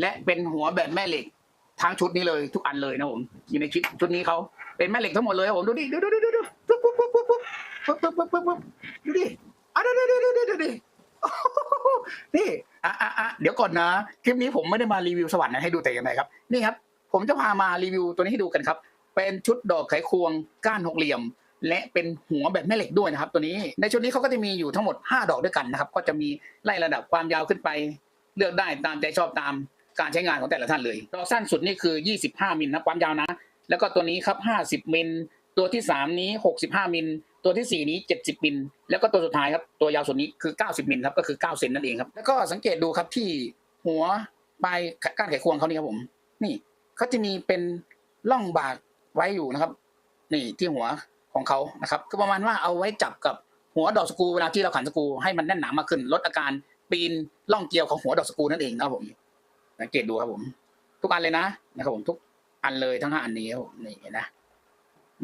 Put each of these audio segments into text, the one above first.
และเป็นหัวแบบแม่เหล็กทั้งชุดนี้เลยทุกอันเลยนะผมอยู่ในชุดชุดนี้เขาเป็นแม่เหล็กทั้งหมดเลยผมดูดิดูดูดูดูดูปุ๊บปุ๊บปุ๊บปุ๊บปุ๊บปุ๊บปุ๊บปุ๊บปุ๊บดูดิอะดูดูดูดูดูดูดินี่อะอะอะเดี๋ยวก่อนนะคลิปนี้ผมไม่ได้มารีวิวสวรรค์นะให้ดูแต่อย่างไรครับ นี่ครับ ผมจะพามารีวิวตัวนี้ให้ดูกันครับ เป็นชุดดอกไขควงก้านหกเหลี่ยม และเป็นหัวแบบแม่เหล็กด้วยนะครับ ตัวนี้ในชุดนี้เขาก็จะมีอยู่ทั้งหมด 5 ดอกด้วยกันนะครับ ก็จะมีไล่ระดับความยาวขึ้นไป เลือกได้ตามใจชอบตาม การใช้งานของแต่ละท่านเลยดอกสั้นสุดนี่คือ 25 มิลนะความยาวนะ แล้วก็ตัวนี้ครับ 50 มิล ตัวที่ 3 นี้ 65 มิล ตัวทีสี่ 4 นี้ 70 มิล แล้วก็ตัวสุดท้ายครับ ตัวยาวสุดนี้คือ 90 มิลครับ ก็คือ 9 เซนนั่นเองครับ แล้วก็สังเกตดูครับที่หัวปลายก้านไขควงเขานี่ครับผม นี่เขาจะมีเป็นร่องบากไว้อยู่นะครับ นี่ที่หัวของเขานะครับก็ประมาณว่าเอาไว้จับกับหัวดอกสกูเวลาที่เราขันสกูให้มันแน่นหนามากขึ้น ลดอาการปีนล่องเกลียวของหัวดอกสกูนั่นเองครับผม สังเกตดูครับผม ทุกอันเลยนะนะครับผมทุกอันเลยทั้งห้าอันนี้ครับนี่เห็นนะ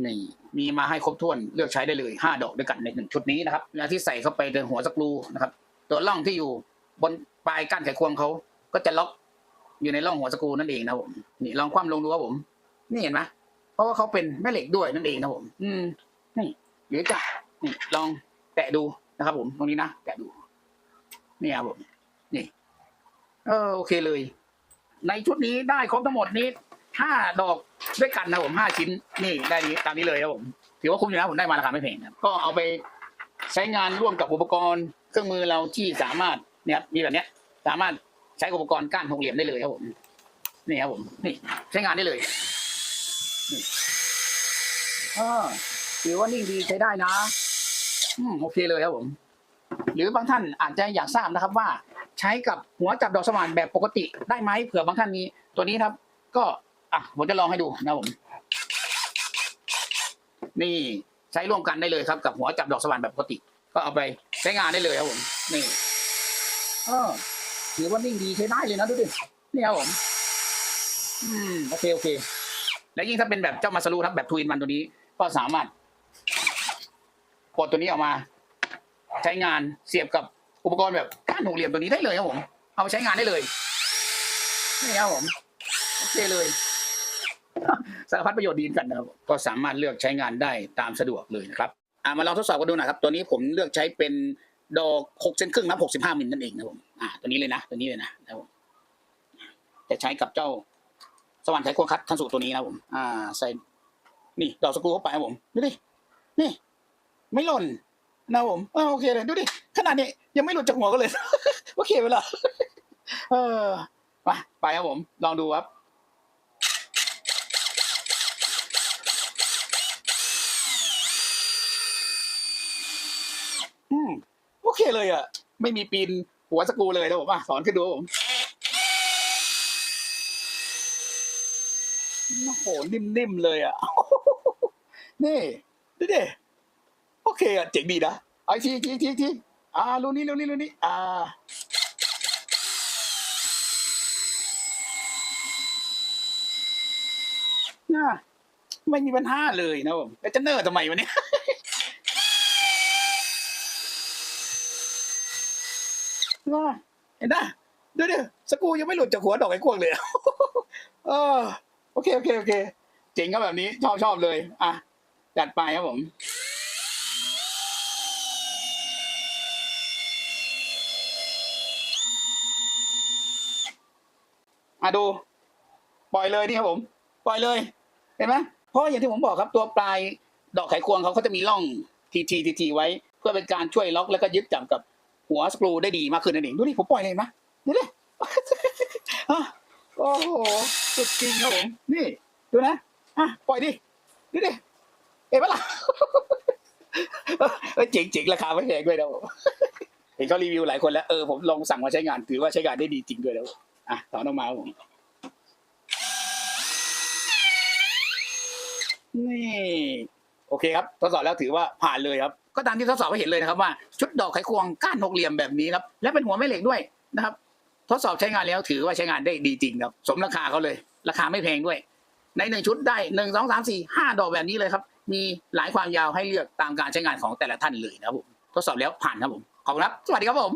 นี่มีมาให้ครบถ้วนเลือกใช้ได้เลยห้าดอกด้วยกันในหนึ่งชุดนี้นะครับเวลาที่ใส่เข้าไปในหัวสกรูนะครับ ตัวร่องที่อยู่บนปลายก้านไขควงเขาก็จะล็อกอยู่ในร่องหัวสกรูนั่นเองนะผมนี่ลองคว่ำลงดูครับผม นี่เห็นไหมเพราะว่าเขาเป็นแม่เหล็กด้วยนั่นเองนะผม อืมนี่หรือจะนี่ลองแตะดูนะครับ ผมตรงนี้นะแตะดูนี่ครับผมนี่ เออโอเคเลย ในชุดนี้ได้ครบทั้งหมดนี้ห้าดอกด้วยกันนะผมห้าชิ้นนี่ได้ดีตามนี้เลยครับผมถือว่าคุ้มอยู่นะผมได้มาราคาไม่แพงครับก็เอาไปใช้งานร่วมกับอุปกรณ์เครื่องมือเราที่สามารถเนี่ยครับมีแบบเนี้ย สามารถใช้อุปกรณ์ก้านหกเหลี่ยมได้เลยครับผมนี่ครับผมนี่ใช้งานได้เลยถือว่านิ่งดีใช้ได้นะ อืมโอเคเลยครับผม หรือบางท่านอาจจะอยากทราบนะครับว่า ใช้กับหัวจับดอกสว่านแบบปกติได้ไหมเผื่อบางท่านมีตัวนี้ครับ ก็อะผมจะลองให้ดูนะผมนี่ใช้ร่วมกันได้เลยครับ กับหัวจับดอกสว่านแบบปกติ ก็เอาไปใช้งานได้เลยครับผมนี่เออถือว่านิ่งดีใช้ได้เลยนะดูดินี่ครับผมอืมโอเคโอเค และยิ่งถ้าเป็นแบบเจ้ามาสรูครับแบบทูอินวันตัวนี้ ก็สามารถปลดตัวนี้ออกมา ใช้งานเสียบกับ อุปกรณ์แบบก้านหกเหลี่ยมตัวนี้ได้เลยครับผม เอาไปใช้งานได้เลยนี่ครับผมโอเคเลยสารพัดประโยชน์ดีกันนะครับก็สามารถเลือกใช้งานได้ตามสะดวกเลยนะครับอ่ามาลองทดสอบกันดูหน่อยครับตัวนี้ผมเลือกใช้เป็นดอกหกเซนครึ่งนับหกสิบห้ามิลนั่นเองนะผมอ่าตัวนี้เลยนะ ตัวนี้เลยนะครับผมจะใช้กับเจ้าสวรรค์ไขควงคัดขั้นสูตรตัวนี้นะผมอ่าใส่นี่ดอกสกรูเข้าไปครับผมดูดินี่ ไม่หล่นนะผมอ่าโอเคเลยดูดิ ขนาดนี้ยังไม่หลุดจากหัวก็เลยโอเคเวลาเออไปไปครับผม ลองดูครับอืมโอเคเลยอะ ไม่มีปีนหัวสกูเลยนะผมอะสอนขึ้นดูผมโอ้โหนิ่มๆเลยอะ นี่ดูดิโอเคอะ เจ๋งดีนะไอาอีกทีทีทีที อ่ารูนี้รูนี้รูนี้อ่าน่าไม่มีปัญหาเลยนะผมแล้วจะเนอร์ทำไมวะเนี่ยน่าเห็นนะดูดิสกูยังไม่หลุดจากหัวดอกไอ้กวงเลยอะเออโอเคโอเคโอเคเจ๋งก็แบบนี้ชอบชอบเลย อะ จัดไปครับผม มาดู ปล่อยเลยนี่ครับผม ปล่อยเลย เห็นไหมเพราะอย่างที่ผมบอกครับตัวปลายดอกไขควงเขาเขาจะมีร่องทีทีทีทีไว้ เพื่อเป็นการช่วยล็อกแล้วก็ยึดจับกับหัวสกรูได้ดีมากขึ้นนั่นเองดูนี่ผมปล่อยเลยนะดูดิอะโอ้โหสุดจริงครับผมนี่ ดูนะอะปล่อยดิดูดิเห็นปะล่ะเอ้ยเจ๋งจริงราคาไม่แพงด้วยนะผมเห็นเขารีวิวหลายคนแล้วเออผมลองสั่งมาใช้งานถือว่าใช้งานได้ดีจริงด้วยแล้ว อะถอนออกมาผมนี่ โอเคครับทดสอบแล้วถือว่าผ่านเลยครับ ก็ตามที่ทดสอบให้เห็นเลยนะครับว่า ชุดดอกไขควงก้านหกเหลี่ยมแบบนี้ครับ และเป็นหัวแม่เหล็กด้วยนะครับ ทดสอบใช้งานแล้วถือว่าใช้งานได้ดีจริงครับ สมราคาเขาเลย ราคาไม่แพงด้วย ในหนึ่งชุดได้หนึ่งสองสามสี่ห้าดอกแบบนี้เลยครับ มีหลายความยาวให้เลือกตามการใช้งานของแต่ละท่านเลยนะครับผมทดสอบแล้วผ่านครับผมขอบคุณครับ สวัสดีครับผม